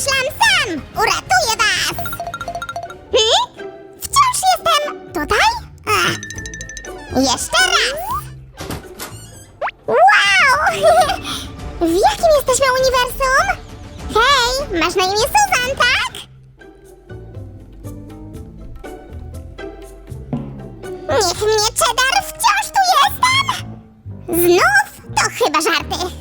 wymyślam sam! Uratuję was! Hmm? Wciąż jestem tutaj? Jeszcze raz! Wow! W jakim jesteśmy uniwersum? Hej, masz na imię Susan, tak? Niech mnie cheddar, wciąż tu jestem! Znów? To chyba żarty.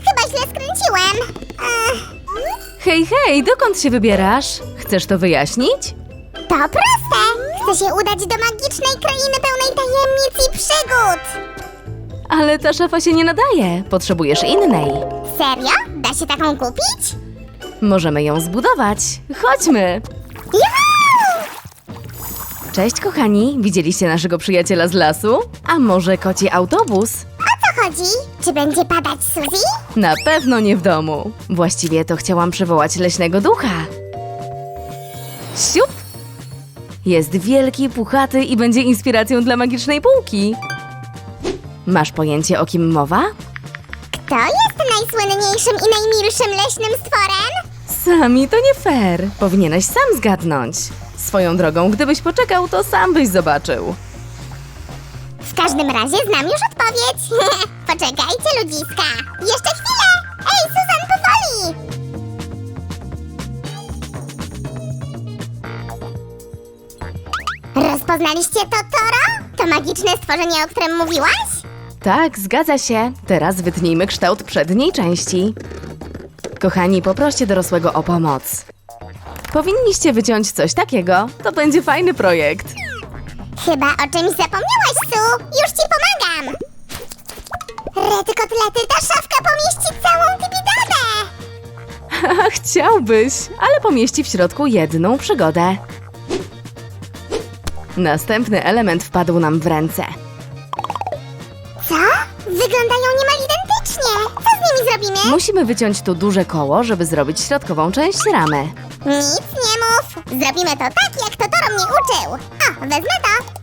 Hej, hej, dokąd się wybierasz? Chcesz to wyjaśnić? to proste. Chcę się udać do magicznej krainy pełnej tajemnic i przygód. Ale ta szafa się nie nadaje. Potrzebujesz innej. Serio? Da się taką kupić? Możemy ją zbudować. Chodźmy. Juhu! Cześć, kochani. Widzieliście naszego przyjaciela z lasu? A może koci autobus? O co chodzi? Czy będzie padać Suzy? Na pewno nie w domu. Właściwie to chciałam przywołać leśnego ducha. Siup! Jest wielki, puchaty i będzie inspiracją dla magicznej półki. Masz pojęcie o kim mowa? Kto jest najsłynniejszym i najmilszym leśnym stworem? Sami to nie fair. Powinieneś sam zgadnąć. Swoją drogą, gdybyś poczekał, to sam byś zobaczył. W każdym razie znam już odpowiedź. Poczekajcie, ludziska. Jeszcze chwilę. Ej, Susan, powoli. Rozpoznaliście to Toro? To magiczne stworzenie, o którym mówiłaś? Tak, zgadza się. Teraz wytnijmy kształt przedniej części. Kochani, poproście dorosłego o pomoc. Powinniście wyciąć coś takiego. To będzie fajny projekt. Chyba o czymś zapomniałaś, Su. Już ci pomagam. Rety kotlety, ta szafka pomieści całą tibidadę. Chciałbyś, ale pomieści w środku jedną przygodę. Następny element wpadł nam w ręce. Co? Wyglądają niemal identycznie. Co z nimi zrobimy? Musimy wyciąć tu duże koło, żeby zrobić środkową część ramy. Nic nie mów. Zrobimy to tak, jak to Toro mnie uczył. O, wezmę to.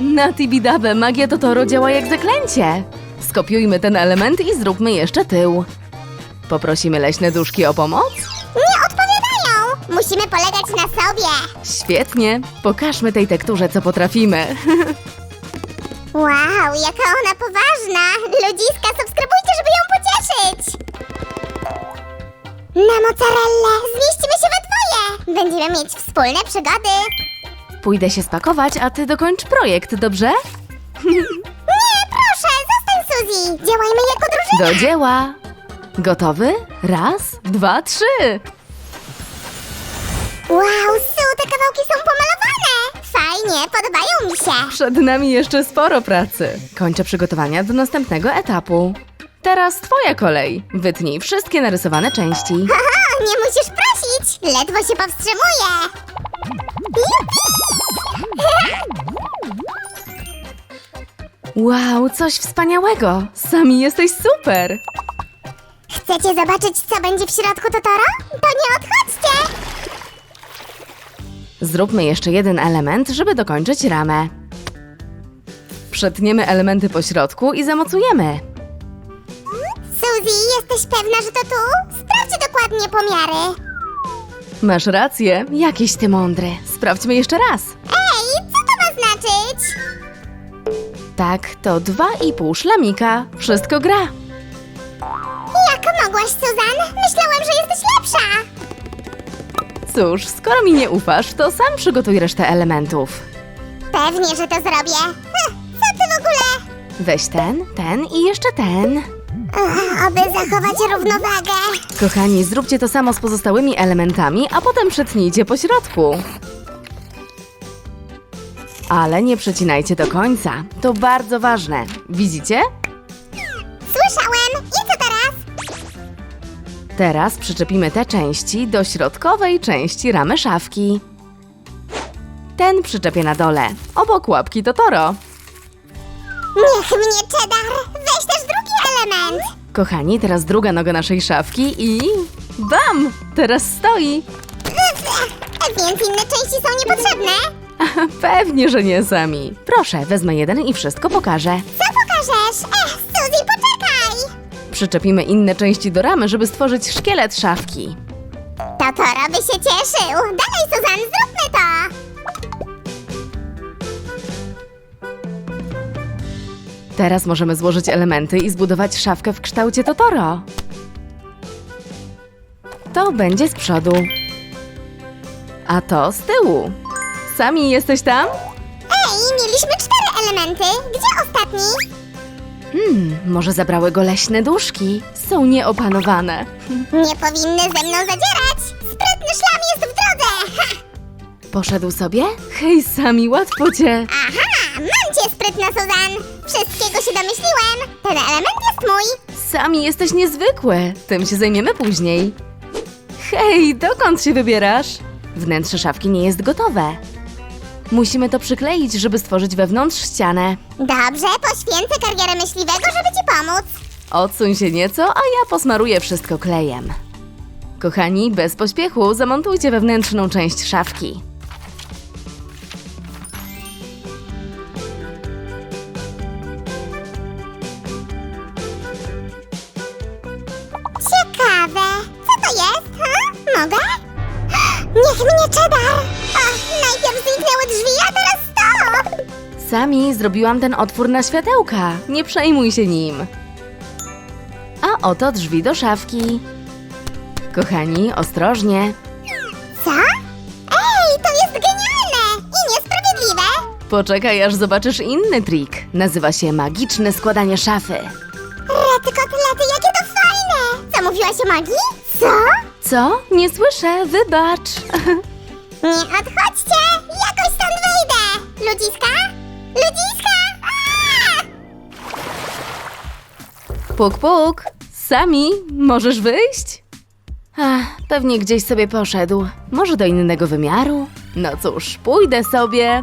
Na Tibidabę magia Totoro działa jak zaklęcie. Skopiujmy ten element i zróbmy jeszcze tył. Poprosimy leśne duszki o pomoc? Nie odpowiadają. Musimy polegać na sobie. Świetnie. Pokażmy tej tekturze, co potrafimy. Wow, jaka ona poważna. Ludziska, subskrybujcie, żeby ją pocieszyć. Na mozzarellę. Zmieścimy się we dwoje. Będziemy mieć wspólne przygody. Pójdę się spakować, a ty dokończ projekt, dobrze? Nie, proszę, zostań Suzy. Działajmy jako drużyna. Do dzieła! Gotowy? Raz, dwa, trzy! Wow, Su, te kawałki są pomalowane! Fajnie, podobają mi się! Przed nami jeszcze sporo pracy. Kończę przygotowania do następnego etapu. Teraz twoja kolej. Wytnij wszystkie narysowane części. Haha, nie musisz prosić! Ledwo się powstrzymuję! Wow, coś wspaniałego! Sami jesteś super! Chcecie zobaczyć, co będzie w środku Totoro? To nie odchodźcie! Zróbmy jeszcze jeden element, żeby dokończyć ramę. Przetniemy elementy po środku i zamocujemy. Suzy, jesteś pewna, że to tu? Sprawdź dokładnie pomiary. Masz rację, jakiś ty mądry. Sprawdźmy jeszcze raz. Tak, to dwa i pół szlamika. Wszystko gra. Jak mogłaś, Suzan? Myślałem, że jesteś lepsza! Cóż, skoro mi nie ufasz, to sam przygotuj resztę elementów. Pewnie, że to zrobię. Hm, co ty w ogóle? Weź ten, ten i jeszcze ten. Ach, Oby zachować równowagę. Kochani, zróbcie to samo z pozostałymi elementami, a potem przetnijcie po środku. Ale nie przecinajcie do końca. To bardzo ważne. Widzicie? Słyszałem! I co teraz? Teraz przyczepimy te części do środkowej części ramy szafki. Ten przyczepię na dole, obok łapki Totoro. Niech mnie cheddar! Weź też drugi element! Kochani, teraz druga noga naszej szafki i... Bam! Teraz stoi! Więc inne części są niepotrzebne? Pewnie, że nie sami. Proszę, wezmę jeden i wszystko pokażę. Co pokażesz? Ech, Suzy, poczekaj! Przyczepimy inne części do ramy, żeby stworzyć szkielet szafki. Totoro by się cieszył. Dalej, Suzan, zróbmy to. Teraz możemy złożyć elementy i zbudować szafkę w kształcie Totoro. To będzie z przodu. A to z tyłu. Sami jesteś tam? Ej, mieliśmy cztery elementy. Gdzie ostatni? Hmm, może zabrały go leśne duszki. Są nieopanowane. Nie powinny ze mną zadzierać. Sprytny szlam jest w drodze. Ha! Poszedł sobie? Hej, Sami, łatwo cię. Aha, mam cię, sprytna Suzan. Wszystkiego się domyśliłem. Ten element jest mój. Sami jesteś niezwykły. Tym się zajmiemy później. Hej, dokąd się wybierasz? Wnętrze szafki nie jest gotowe. Musimy to przykleić, żeby stworzyć wewnątrz ścianę. Dobrze, poświęcę karierę myśliwego, żeby ci pomóc. Odsuń się nieco, a ja posmaruję wszystko klejem. Kochani, bez pośpiechu zamontujcie wewnętrzną część szafki. Sami zrobiłam ten otwór na światełka. Nie przejmuj się nim. A oto drzwi do szafki. Kochani, ostrożnie. Co? Ej, to jest genialne i niesprawiedliwe. Poczekaj, aż zobaczysz inny trik. Nazywa się magiczne składanie szafy. Rety kotlety, jakie to fajne. Co, mówiłaś o magii? Co? Co? Nie słyszę, wybacz. Nie odchodźcie! Jakoś stąd wyjdę! Ludziska? Ludziska! Puk, puk. Sami, możesz wyjść? Ach, pewnie gdzieś sobie poszedł. Może do innego wymiaru? No cóż, pójdę sobie.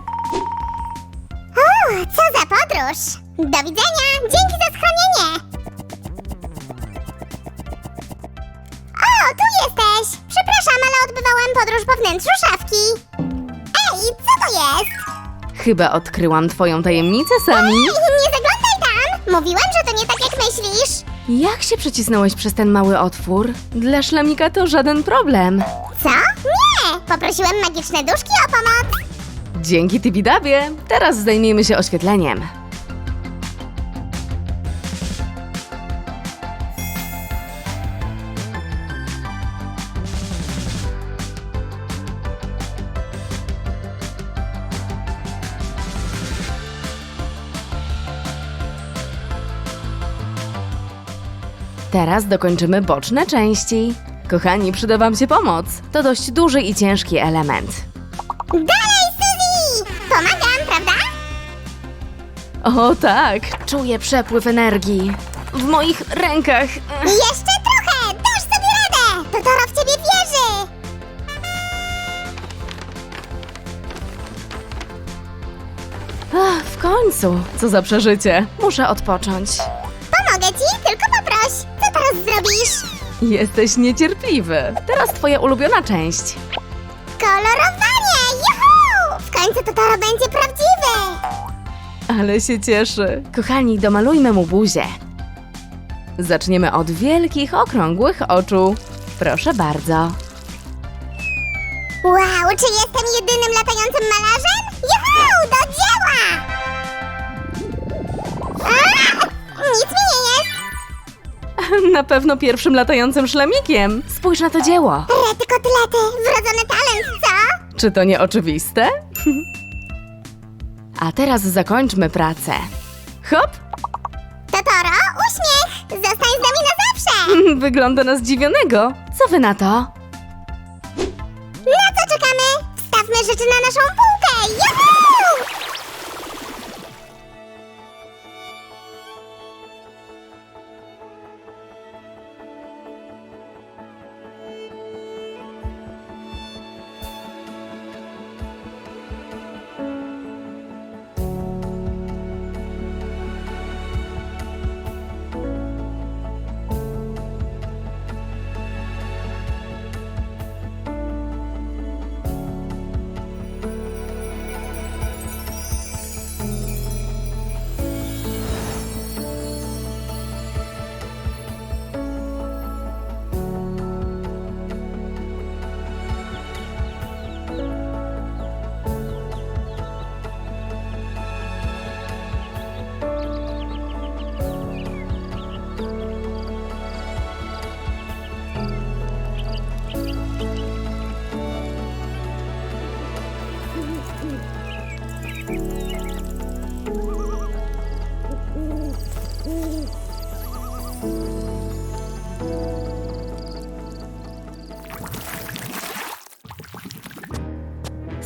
O, co za podróż! Do widzenia! Dzięki za schronienie! O, tu jesteś! Przepraszam, ale odbywałem podróż po wnętrzu szafki. Ej, co to jest? Chyba odkryłam twoją tajemnicę, Sami. Ej, nie zaglądaj tam! Mówiłem, że to nie tak jak myślisz. Jak się przecisnąłeś przez ten mały otwór? Dla szlamika to żaden problem. Co? Nie! Poprosiłem magiczne duszki o pomoc. Dzięki Tibidabie. Teraz zajmijmy się oświetleniem. Teraz dokończymy boczne części. Kochani, przyda Wam się pomoc. To dość duży i ciężki element. Dalej, Suzy! Pomagam, prawda? O tak, czuję przepływ energii. W moich rękach. Jeszcze trochę! Dasz sobie radę! Totoro w ciebie wierzy! Ach, w końcu. Co za przeżycie. Muszę odpocząć. Zrobisz? Jesteś niecierpliwy. Teraz twoja ulubiona część. Kolorowanie! Juhu! W końcu Totoro będzie prawdziwy! Ale się cieszy. Kochani, domalujmy mu buzię. Zaczniemy od wielkich, okrągłych oczu. Proszę bardzo. Wow, czy jestem jedynym latającym malarzem? Na pewno pierwszym latającym szlamikiem. Spójrz na to dzieło. Rety kotlety, wrodzony talent, co? Czy to nie oczywiste? A teraz zakończmy pracę. Hop! Totoro, uśmiech! Zostań z nami na zawsze! Wygląda na zdziwionego. Co wy na to? Na co czekamy? Wstawmy rzeczy na naszą półkę! Juhu!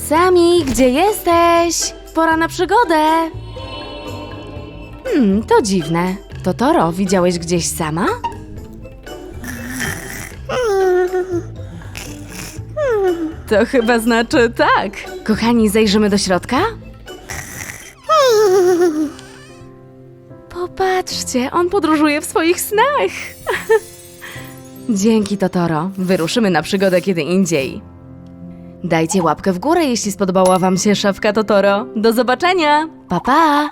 Sami, gdzie jesteś? Pora na przygodę. Hmm, to dziwne. Totoro, widziałeś gdzieś sama? To chyba znaczy tak. Kochani, zajrzymy do środka? Popatrzcie, on podróżuje w swoich snach. Dzięki, Totoro. Wyruszymy na przygodę kiedy indziej. Dajcie łapkę w górę, jeśli spodobała Wam się szafka Totoro. Do zobaczenia! Pa, pa!